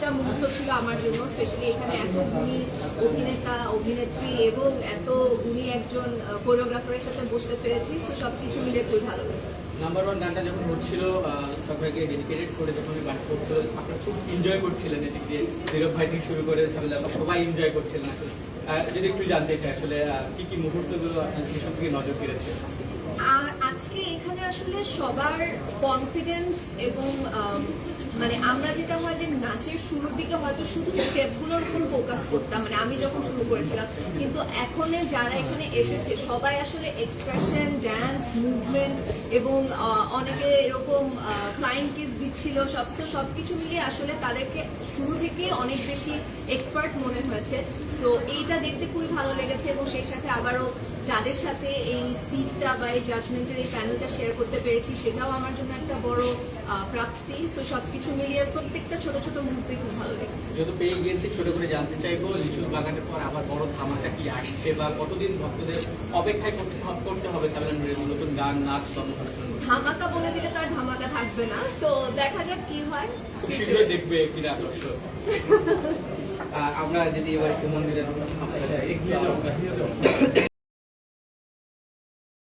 একটা মুহূর্ত ছিল আমার জন্য স্পেশালি এখানে এত গুণী অভিনেতা অভিনেত্রী এবং এত গুণী একজন কোরিওগ্রাফারের সাথে বসতে পেরেছি তো সব কিছু মিলে খুবই ভালো লেগেছে। নাম্বার ওয়ান গানটা যখন হচ্ছিল সবাইকে ডেডিকেটেড করে যখন গান করছিল আপনারা খুব এনজয় করছিলেন এদিক দিয়ে। নীরব ভাই থেকে শুরু করে সবাই এনজয় করছিলেন আসলে। যদি একটু জানতে চাই আসলে কি কি মুহূর্তগুলো আপনাদের সব থেকে নজর কেড়েছে আর আজকে এখানে আসলে সবার কনফিডেন্স এবং মানে আমরা যেটা হয় যে নাচের শুরুর দিকে হয়তো শুধু স্টেপগুলোর উপর ফোকাস করতাম মানে আমি যখন শুরু করেছিলাম, কিন্তু এখন যারা এখানে এসেছে, সবাই আসলে এক্সপ্রেশন ড্যান্স মুভমেন্ট এবং অনেকে এরকম ফ্লাইং কিস দিচ্ছিল সব তো সব কিছু মিলিয়ে আসলে তাদেরকে শুরু থেকে অনেক বেশি এক্সপার্ট মনে হয়েছে। সো এইটা দেখতে খুবই ভালো লেগেছে এবং সেই সাথে আবারও যাদের সাথে এই সিটটা বা এই জাজমেন্টের এই প্যানেলটা শেয়ার করতে পেরেছি, সেটাও আমার জন্য একটা বড় প্রাপ্তি। সো সব কিছু মিলিয়ে প্রত্যেকটা ছোট ছোট মুহূর্তই খুব ভালো লেগেছে। যেহেতু পেয়ে গিয়েছি, ছোট করে জানতে চাইব, লিচুর বাগানের পর আবার বড় ধামাকা কি আসছে বা কতদিন ভক্তদের অপেক্ষায় করতে হবে সাবিলা নতুন গান, নাচ কর্মকাণ্ডের জন্য ধামাকা বলে দিলে তার ধামাকা থাকবে না। সো দেখা যাক কি হয়। শীঘ্রই দেখবে কিনা আমরা যদি এবার একটু মন্দিরের